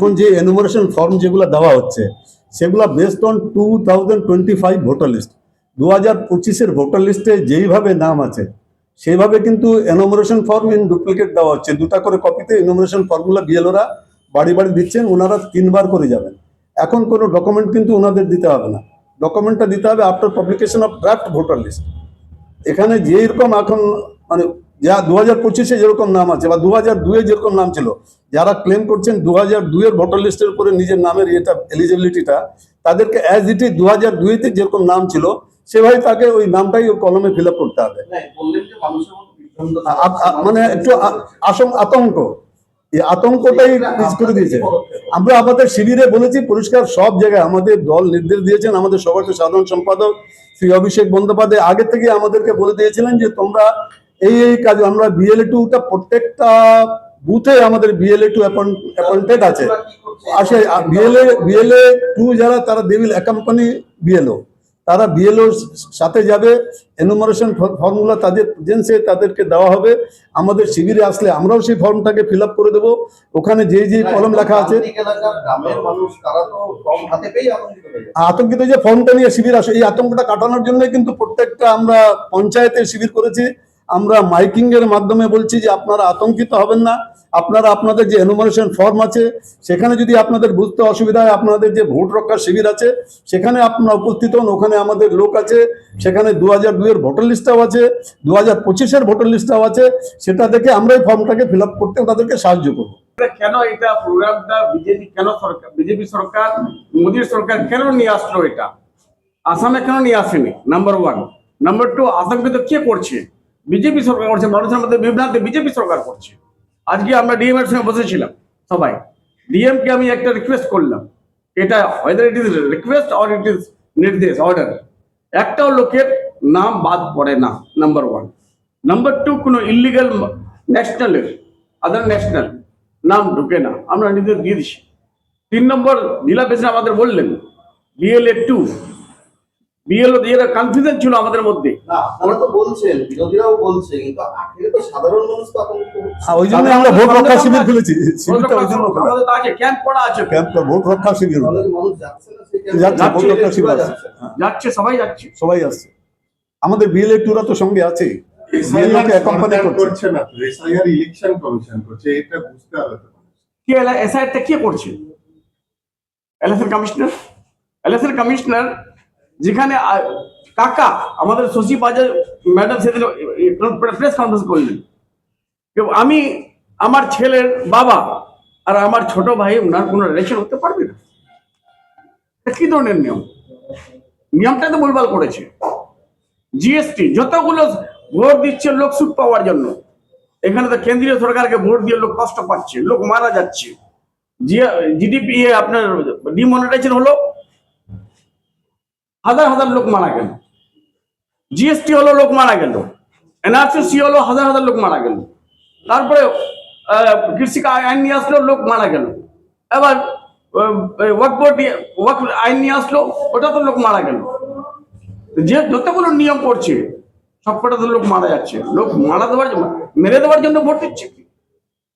এখন যে enumeration form যেগুলো দেওয়া হচ্ছে, সেগুলো based on two thousand twenty five voter list দু হাজার পঁচিশের ভোটার লিস্টে যেইভাবে নাম আছে, সেইভাবে কিন্তু এনুমারেশন ফর্ম ইন ডুপ্লিকেট দেওয়া হচ্ছে। দুটা করে কপিতে এনুমারেশন ফর্মগুলো বিএলওরা বাড়ি বাড়ি দিচ্ছেন, ওনারা তিনবার করে যাবেন। এখন কোনো ডকুমেন্ট কিন্তু ওনাদের দিতে হবে না। ডকুমেন্টটা দিতে হবে after publication of draft voter list এখানে যেরকম এখন মানে যা দু হাজার পঁচিশে যেরকম নাম আছে বা দু হাজার দুয়ে যেরকম নাম ছিল যারা ক্লেম করছেন দু হাজার দুয়ের ভোটার লিস্টের উপরে নিজের নামের ইয়েটা এলিজিবিলিটিটা তাদেরকে অ্যাজ ইট ইজ দু হাজার দুইতে যেরকম নাম ছিল সেভাবে তাকে ওই নামটাই ওই কলমে ফিল আপ করতে হবে। না, বললেন যে মানুষের মধ্যে বিভ্রান্ত আ- আ- আ- মানে একটু আ- আতঙ্ক। এই আতঙ্কটাই করে দিয়েছে। আমরা আমাদের শিবিরে বলেছি পরিষ্কার সব জায়গায় আমাদের দল নির্দেশ দিয়েছেন আমাদের সবার সাধারণ সম্পাদক শ্রী অভিষেক বন্দ্যোপাধ্যায় আগে থেকে আমাদেরকে বলে দিয়েছিলেন যে তোমরা এই এই কাজ আমরা বিএলএ টুটা প্রত্যেকটা বুথে আমাদের বিএলএ টু অ্যাপয়েন্টেড আছে। আসে বিএলএ বিএলএ টু যারা তারা দে উইল অ্যাকম্পানি বিএলও তারা বিএলও সাথে যাবে এনুমারেশন ফর্মুলা তাদের এজেন্সে তাদেরকে দেওয়া হবে। আমাদের শিবিরে আসলে আমরাও সেই ফর্মটাকে ফিল আপ করে দেবো। ওখানে যে যে কলম লেখা আছে। আতঙ্কিত যে ফর্মটা নিয়ে শিবির আসে এই আতঙ্কটা কাটানোর জন্য কিন্তু প্রত্যেকটা আমরা পঞ্চায়েতে শিবির করেছি। আমরা মাইকিং এর মাধ্যমে বলছি যে আপনারা আতঙ্কিত হবেন না। আপনারা আপনাদের যে এনুমারেশন ফর্ম আছে, সেখানে যদি আপনাদের বুঝতে অসুবিধা হয়, আপনাদের যে ভোট রক্ষার শিবির আছে, সেখানে আপনারা উপস্থিত হন। ওখানে আমাদের লোক আছে, সেখানে দু হাজার দুইয়ের ভোটার লিস্টটাও আছে দু হাজার পঁচিশের ভোটার লিস্টটাও আছে। সেটা দেখে আমরা এই ফর্মটাকে ফিল আপ করতে তাদেরকে সাহায্য করব। কেন এটা প্রোগ্রামটা বিজেপি কেন সরকার, বিজেপি সরকার, মোদীর সরকার কেন নিয়ে আসলো এটা? আসামে কেন নিয়ে আসেনি? নাম্বার ওয়ান নাম্বার টু আসামকে তো কে করছে? বিজেপি সরকার করছে, মানুষের মধ্যে বিভ্রান্তি বিজেপি সরকার করছে। আজকে আমরা ডিএম এর সঙ্গে বসেছিলাম সবাই। ডিএম কে আমি একটা রিকোয়েস্ট করলাম। এটা হয়তো it is request or it is নির্দেশ অর্ডার একটাও লোকের নাম বাদ পড়ে না নাম্বার ওয়ান নাম্বার টু কোনো ইলিগাল ন্যাশনালের আদার ন্যাশনাল নাম ঢুকে না। আমরা নিজেদের দিয়ে দিছি। তিন নম্বর নীলা পেশন আমাদের বললেন বিএলএ টু বিএলও দিয়ে কনফিউশন ছিল আমাদের মধ্যে। না তো বলছেন বিরোধীরাও বলছে কিন্তু আখেরে তো সাধারণ মানুষ তো আতঙ্কিত হচ্ছে আর ওই জন্য আমরা ভোট রক্ষা শিবির খুলেছি। শিবিরটা ওই জন্য আমাদের তো আছে ক্যাম্প করা আছে। ক্যাম্প ভোট রক্ষা শিবির। মানুষ যাচ্ছে না যাচ্ছে ভোট রক্ষা শিবির যাচ্ছে। হ্যাঁ, সবাই যাচ্ছে। সবাই আসছে আমাদের বিএলএ টুরা তো সঙ্গে আছে। করছে না এসআইআর ইলেকশন কমিশন করছে এটা বুঝতে হবে তো। কে করছে? এলএসএল কমিশনার এলএসএল কমিশনার যেখানে কাকা, আমাদের শশী বাজার ম্যাডাম সেদিন প্রেস কনফারেন্স করলেন। আমি আমার ছেলের বাবা আর আমার ছোট ভাই ওনার কোনো রিলেশন হতে পারবে না? কি ধরনের নিয়ম? নিয়মটা তো ভুলভাল করেছে। জিএসটি যতগুলো ভোট দিচ্ছে লোক সুদ পাওয়ার জন্য, এখানে তো কেন্দ্রীয় সরকারকে ভোট দিয়ে লোক কষ্ট পাচ্ছে, লোক মারা যাচ্ছে। জিডিপি আপনার ডিমনিটাইজেশন হলো হাজার হাজার লোক মারা গেল। জিএসটি হলো লোক মারা গেল। এনআরসি হলো হাজার হাজার লোক মারা গেল। তারপরে কৃষি আইন নিয়ে আসলো, লোক মারা গেল। এবার ওয়াক বোর্ড ওয়াক আইন নিয়ে আসলো, ওটা তো লোক মারা গেল। যে যতগুলো নিয়ম করছে, সবকটা তো লোক মারা যাচ্ছে। লোক মারা দেওয়ার জন্য, মেরে দেওয়ার জন্য ভোট দিচ্ছে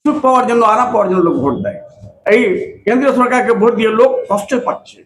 সুখ পাওয়ার জন্য, আরাম পাওয়ার জন্য লোক ভোট দেয়। এই কেন্দ্রীয় সরকারকে ভোট দিয়ে লোক কষ্ট পাচ্ছে।